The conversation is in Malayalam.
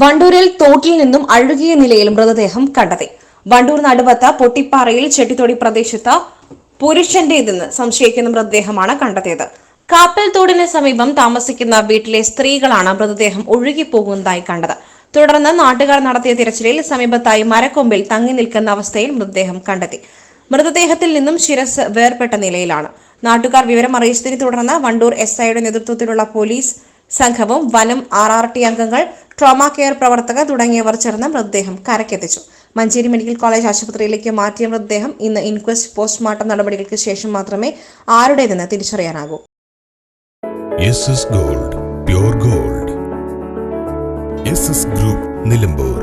വണ്ടൂരിൽ തോട്ടിൽ നിന്നും അഴുകിയ നിലയിൽ മൃതദേഹം കണ്ടെത്തി. വണ്ടൂർ നടുവത്ത പൊട്ടിപ്പാറയിൽ ചെട്ടിത്തൊടി പ്രദേശത്ത് പുരുഷന്റേതെന്ന് സംശയിക്കുന്ന മൃതദേഹമാണ് കണ്ടെത്തിയത്. കാപ്പൽ തോടിന് സമീപം താമസിക്കുന്ന വീട്ടിലെ സ്ത്രീകളാണ് മൃതദേഹം ഒഴുകിപ്പോകുന്നതായി കണ്ടത്. തുടർന്ന് നാട്ടുകാർ നടത്തിയ തിരച്ചിലിൽ സമീപത്തായി മരക്കൊമ്പിൽ തങ്ങി നിൽക്കുന്ന അവസ്ഥയിൽ മൃതദേഹം കണ്ടെത്തി. മൃതദേഹത്തിൽ നിന്നും ശിരസ് വേർപെട്ട നിലയിലാണ്. നാട്ടുകാർ വിവരം അറിയിച്ചതിനെ തുടർന്ന് വണ്ടൂർ എസ് ഐയുടെ നേതൃത്വത്തിലുള്ള പോലീസ് സംഘവും വനം ആർ ആർ ടി അംഗങ്ങൾ ട്രോമ കെയർ പ്രവർത്തകർ തുടങ്ങിയവർ ചേർന്ന് മൃതദേഹം കരക്കെത്തിച്ചു മഞ്ചേരി മെഡിക്കൽ കോളേജ് ആശുപത്രിയിലേക്ക് മാറ്റിയ മൃതദേഹം ഇന്ന് ഇൻക്വസ്റ്റ് പോസ്റ്റ്മോർട്ടം നടപടികൾക്ക് ശേഷം മാത്രമേ ആരുടേതെന്ന് തിരിച്ചറിയാനാകൂ. Gold gold group Nilambur